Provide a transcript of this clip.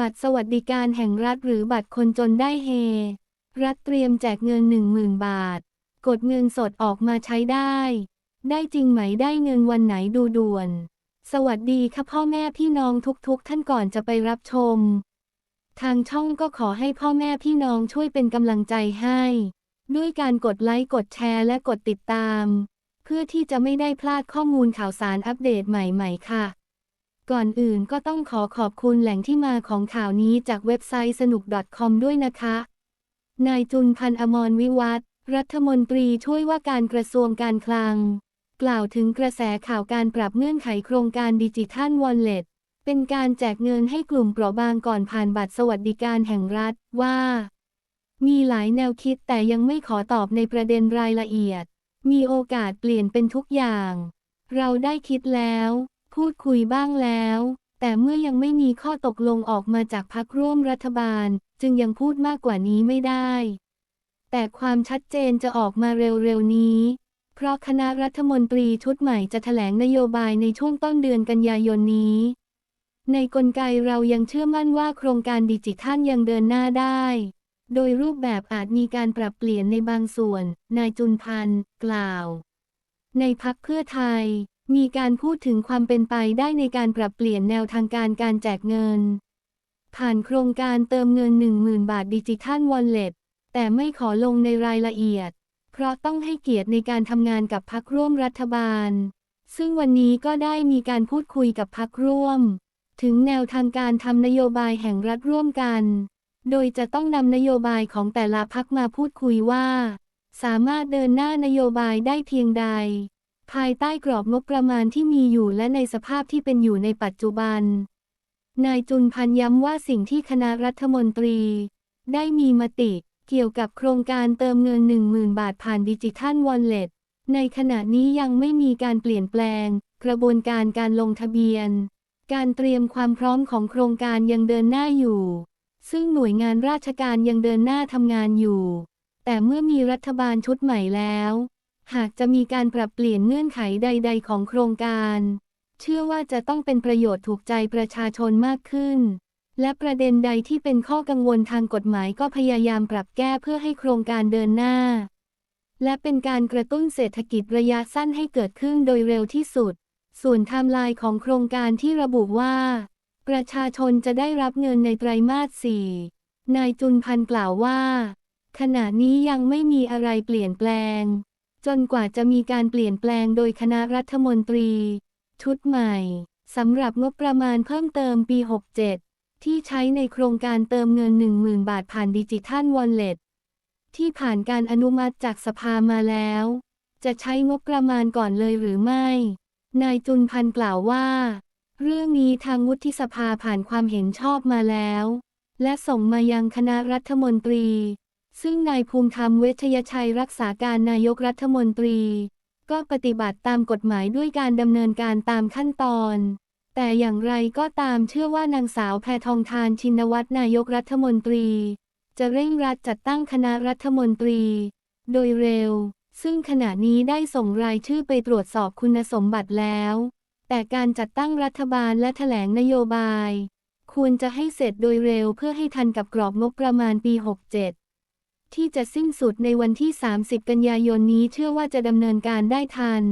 บัตรสวัสดิการแห่งรัฐหรือบัตรคนจนได้เฮ รัฐเตรียมแจกเงิน 10,000 บาท กดเงินสดออกมาใช้ได้ ได้จริงไหมได้เงินวันไหนดูด่วน สวัสดีค่ะพ่อแม่พี่น้องทุกๆ ท่านก่อนจะไปรับชม ทางช่องก็ขอให้พ่อแม่พี่น้องช่วยเป็นกำลังใจให้ ด้วยการกดไลค์กดแชร์และกดติดตาม เพื่อที่จะไม่ได้พลาดข้อมูลข่าวสารอัปเดตใหม่ ๆ ค่ะ ก่อนอื่นก็ต้องขอขอบคุณแหล่งที่มาของข่าวนี้จากเว็บไซต์สนุก .com ด้วยนะคะ นายจุนพันธ์อมรวิวัฒรัฐมนตรีช่วยว่าการกระทรวงการคลัง กล่าวถึงกระแสข่าวการปรับเงื่อนไขโครงการดิจิทัลวอลเล็ตเป็นการแจกเงินให้กลุ่มเปราะบางก่อนผ่านบัตรสวัสดิการแห่งรัฐว่า มีหลายแนวคิดแต่ยังไม่ขอตอบในประเด็นรายละเอียด มีโอกาสเปลี่ยนเป็นทุกอย่าง เราได้คิดแล้ว พูดคุยบ้างแล้ว แต่เมื่อยังไม่มีข้อตกลงออกมาจากพักร่วมรัฐบาล จึงยังพูดมากกว่านี้ไม่ได้ แต่ความชัดเจนจะออกมาเร็วๆนี้ เพราะคณะรัฐมนตรีชุดใหม่จะแถลงนโยบายในช่วงต้นเดือนกันยายนนี้ ในกลไกเรายังเชื่อมั่นว่าโครงการดิจิทัลยังเดินหน้าได้ โดยรูปแบบอาจมีการปรับเปลี่ยนในบางส่วน นายจุนพันธ์กล่าว ในพักเพื่อไทย มีการพูดถึงความเป็นไปได้ในการปรับเปลี่ยนแนวทางการการแจกเงิน ผ่านโครงการเติมเงิน 10,000 บาทดิจิทัลวอลเล็ตแต่ไม่ขอลงในรายละเอียด เพราะต้องให้เกียรติในการทำงานกับพักร่วมรัฐบาล ซึ่งวันนี้ก็ได้มีการพูดคุยกับพักร่วม ถึงแนวทางการทำนโยบายแห่งรัฐร่วมกัน โดยจะต้องนำนโยบายของแต่ละพักมาพูดคุยว่า สามารถเดินหน้านโยบายได้เพียงใด ภายใต้กรอบงบประมาณที่มีอยู่และในสภาพที่เป็นอยู่ในปัจจุบัน นายจุนพันย้ำว่าสิ่งที่คณะรัฐมนตรี ได้มีมติ เกี่ยวกับโครงการเติมเงิน 10,000 บาทผ่านดิจิทัลวอลเล็ตในขณะนี้ยังไม่มีการเปลี่ยนแปลง กระบวนการการลงทะเบียน การเตรียมความพร้อมของโครงการยังเดินหน้าอยู่ ซึ่งหน่วยงานราชการยังเดินหน้าทำงานอยู่ แต่เมื่อมีรัฐบาลชุดใหม่แล้ว หากจะมีการปรับเปลี่ยนเงื่อนไขใด ๆ ของโครงการ เชื่อว่าจะต้องเป็นประโยชน์ถูกใจประชาชนมากขึ้น และประเด็นใดที่เป็นข้อกังวลทางกฎหมายก็พยายามปรับแก้เพื่อให้โครงการเดินหน้า และเป็นการกระตุ้นเศรษฐกิจระยะสั้นให้เกิดขึ้นโดยเร็วที่สุด ส่วนไทม์ไลน์ของโครงการที่ระบุว่า ประชาชนจะได้รับเงินในไตรมาส4นายจุนพันกล่าวว่า ขณะนี้ยังไม่มีอะไรเปลี่ยนแปลง จนกว่าจะมีการเปลี่ยนแปลงโดยคณะรัฐมนตรี ชุดใหม่สำหรับงบประมาณเพิ่มเติมปี 67 ที่ใช้ในโครงการเติมเงิน 10,000 บาทผ่านดิจิทัลวอลเล็ตที่ผ่านการอนุมัติจากสภามาแล้ว จะใช้งบประมาณก่อนเลยหรือไม่ นายจุนพันธ์กล่าวว่า เรื่องนี้ทางวุฒิสภาผ่านความเห็นชอบมาแล้ว และส่งมายังคณะรัฐมนตรี ซึ่งนายภูมิธรรมเวชยชัยรักษาการนายกรัฐมนตรี ก็ปฏิบัติตามกฎหมายด้วยการดำเนินการตามขั้นตอน แต่อย่างไรก็ตามเชื่อว่านางสาวแพทองทานชินวัตรนายกรัฐมนตรี จะเร่งรัดจัดตั้งคณะรัฐมนตรี โดยเร็ว ซึ่งขณะนี้ได้ส่งรายชื่อไปตรวจสอบคุณสมบัติแล้ว แต่การจัดตั้งรัฐบาลและแถลงนโยบาย ควรจะให้เสร็จโดยเร็วเพื่อให้ทันกับกรอบงบประมาณปี 67 ที่จะสิ้นสุดในวันที่ 30 กันยายนนี้เชื่อว่าจะดำเนินการได้ทัน